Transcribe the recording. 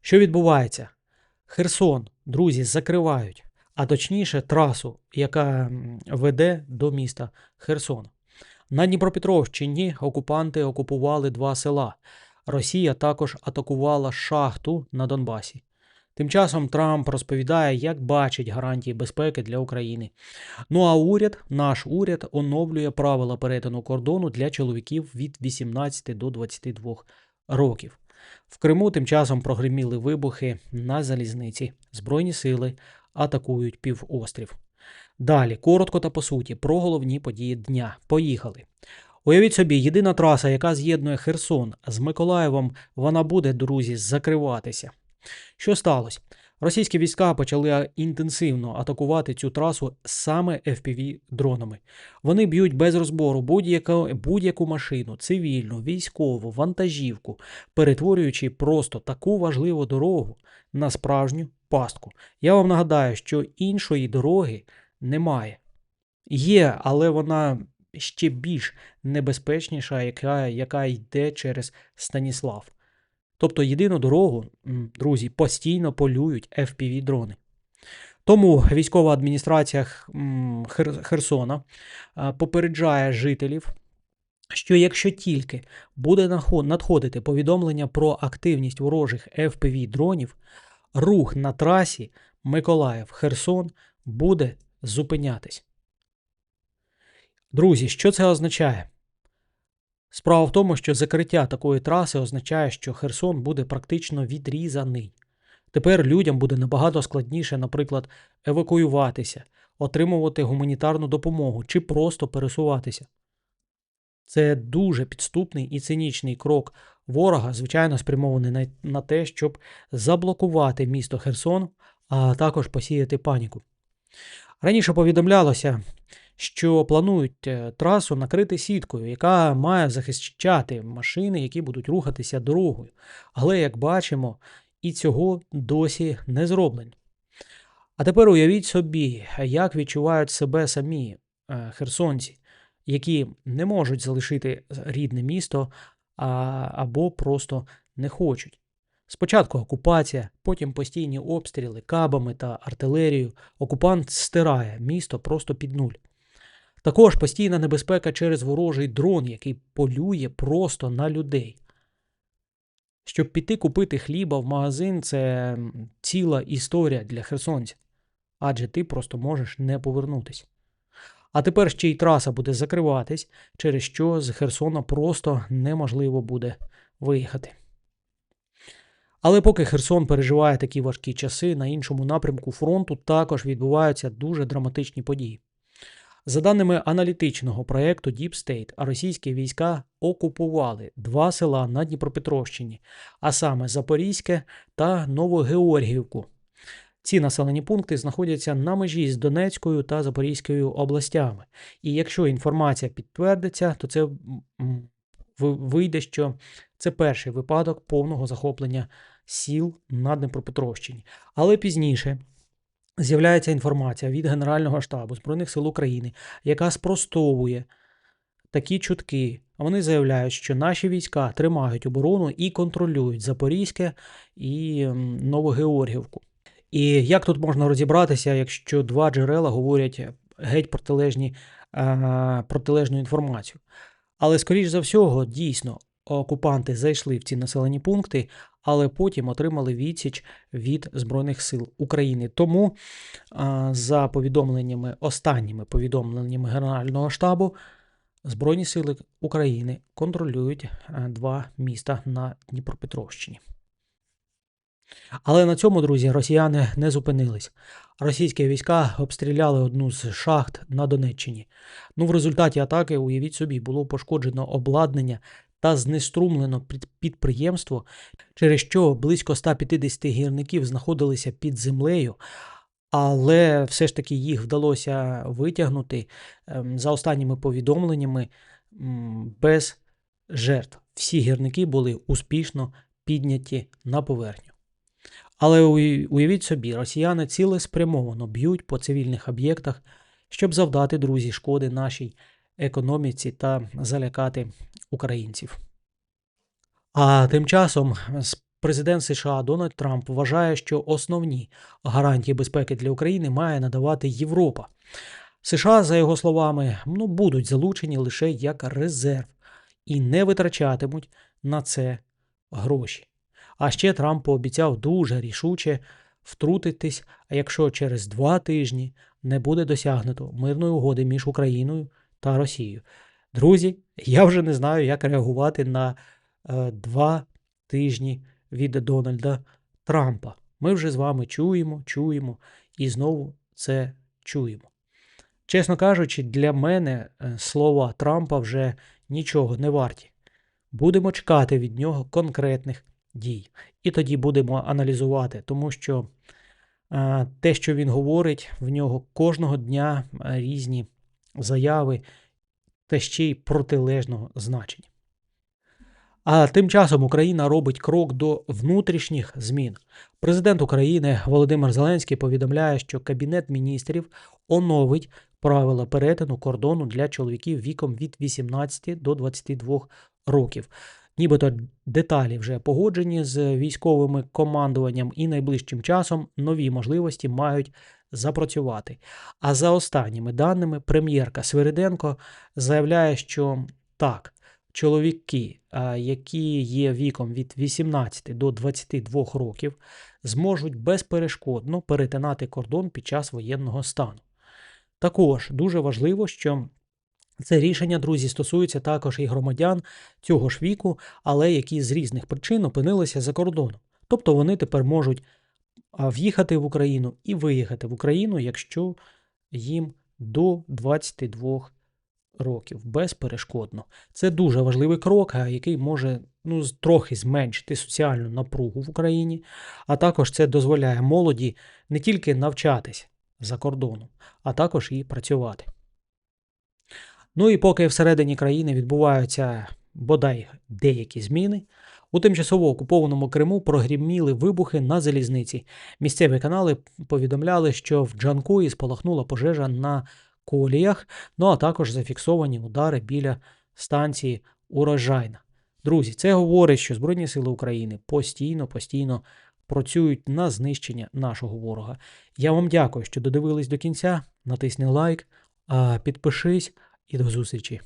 Що відбувається? Херсон, друзі, закривають, а точніше трасу, яка веде до міста Херсон. На Дніпропетровщині окупанти окупували два села. Росія також атакувала шахту на Донбасі. Тим часом Трамп розповідає, як бачить гарантії безпеки для України. Ну а уряд, наш уряд, оновлює правила перетину кордону для чоловіків від 18 до 22 років. В Криму тим часом прогриміли вибухи на залізниці. Збройні сили атакують півострів. Далі, коротко та по суті, про головні події дня. Поїхали. Уявіть собі, єдина траса, яка з'єднує Херсон з Миколаєвом, вона буде, друзі, закриватися. Що сталося? Російські війська почали інтенсивно атакувати цю трасу саме fpv дронами. Вони б'ють без розбору будь-яку, будь-яку машину, цивільну, військову, вантажівку, перетворюючи просто таку важливу дорогу на справжню пастку. Я вам нагадаю, що іншої дороги немає. Є, але вона ще більш небезпечніша, яка, яка йде через Станіслав. Тобто єдину дорогу, друзі, постійно полюють FPV-дрони. Тому військова адміністрація Херсона попереджає жителів, що якщо тільки буде надходити повідомлення про активність ворожих FPV-дронів, рух на трасі Миколаїв-Херсон буде зупинятись. Друзі, що це означає? Справа в тому, що закриття такої траси означає, що Херсон буде практично відрізаний. Тепер людям буде набагато складніше, наприклад, евакуюватися, отримувати гуманітарну допомогу чи просто пересуватися. Це дуже підступний і цинічний крок ворога, звичайно, спрямований на, те, щоб заблокувати місто Херсон, а також посіяти паніку. Раніше повідомлялося, що планують е, трасу накрити сіткою, яка має захищати машини, які будуть рухатися дорогою. Але, як бачимо, і цього досі не зроблено. А тепер уявіть собі, як відчувають себе самі е, херсонці, які не можуть залишити рідне місто або просто не хочуть. Спочатку окупація, потім постійні обстріли кабами та артилерією. Окупант стирає місто просто під нуль. Також постійна небезпека через ворожий дрон, який полює просто на людей. Щоб піти купити хліба в магазин, це ціла історія для херсонця, адже ти просто можеш не повернутися. А тепер ще й траса буде закриватись, через що з Херсона просто неможливо буде виїхати. Але поки Херсон переживає такі важкі часи, на іншому напрямку фронту також відбуваються дуже драматичні події. За даними аналітичного проєкту Deep State, російські війська окупували два села на Дніпропетровщині, а саме Запорізьке та Новогеоргіївку. Ці населені пункти знаходяться на межі з Донецькою та Запорізькою областями. І якщо інформація підтвердиться, то це ви- вийде, що це перший випадок повного захоплення сіл на Дніпропетровщині. Але пізніше з'являється інформація від Генерального штабу Збройних сил України, яка спростовує такі чутки. Вони заявляють, що наші війська тримають оборону і контролюють Запорізьке і Новогеоргівку. І як тут можна розібратися, якщо два джерела говорять геть протилежні, е, протилежну інформацію? Але, скоріш за всього, дійсно, окупанти зайшли в ці населені пункти, але потім отримали відсіч від Збройних сил України. Тому, за повідомленнями, останніми повідомленнями Генерального штабу, Збройні сили України контролюють два міста на Дніпропетровщині. Але на цьому, друзі, росіяни не зупинились. Російські війська обстріляли одну з шахт на Донеччині. Ну, в результаті атаки, уявіть собі, було пошкоджено обладнання та знеструмлено підприємство, через що близько 150 гірників знаходилися під землею, але все ж таки їх вдалося витягнути ем, за останніми повідомленнями без жертв. Всі гірники були успішно підняті на поверхню. Але уявіть собі, росіяни цілеспрямовано б'ють по цивільних об'єктах, щоб завдати друзі шкоди нашій економіці та залякати українців. А тим часом президент США Дональд Трамп вважає, що основні гарантії безпеки для України має надавати Європа. США, за його словами, ну, будуть залучені лише як резерв і не витрачатимуть на це гроші. А ще Трамп пообіцяв дуже рішуче втрутитись, якщо через два тижні не буде досягнуто мирної угоди між Україною та Росією. Друзі, я вже не знаю, як реагувати на е, два тижні від Дональда Трампа. Ми вже з вами чуємо, чуємо і знову це чуємо. Чесно кажучи, для мене е, слова Трампа вже нічого не варті. Будемо чекати від нього конкретних дій. І тоді будемо аналізувати, тому що е, те, що він говорить, в нього кожного дня е, різні заяви та ще й протилежного значення. А тим часом Україна робить крок до внутрішніх змін. Президент України Володимир Зеленський повідомляє, що Кабінет міністрів оновить правила перетину кордону для чоловіків віком від 18 до 22 років. Нібито деталі вже погоджені з військовими командуванням і найближчим часом нові можливості мають запрацювати. А за останніми даними, прем'єрка Свириденко заявляє, що так, чоловіки, які є віком від 18 до 22 років, зможуть безперешкодно перетинати кордон під час воєнного стану. Також дуже важливо, що це рішення, друзі, стосується також і громадян цього ж віку, але які з різних причин опинилися за кордоном. Тобто вони тепер можуть в'їхати в Україну і виїхати в Україну, якщо їм до 22 років безперешкодно. Це дуже важливий крок, який може ну, трохи зменшити соціальну напругу в Україні, а також це дозволяє молоді не тільки навчатись за кордоном, а також і працювати. Ну і поки всередині країни відбуваються бодай деякі зміни, у тимчасово окупованому Криму прогриміли вибухи на залізниці. Місцеві канали повідомляли, що в Джанкої спалахнула пожежа на коліях, ну а також зафіксовані удари біля станції Урожайна. Друзі, це говорить, що Збройні Сили України постійно, постійно працюють на знищення нашого ворога. Я вам дякую, що додивились до кінця. Натисни лайк, підпишись і до зустрічі.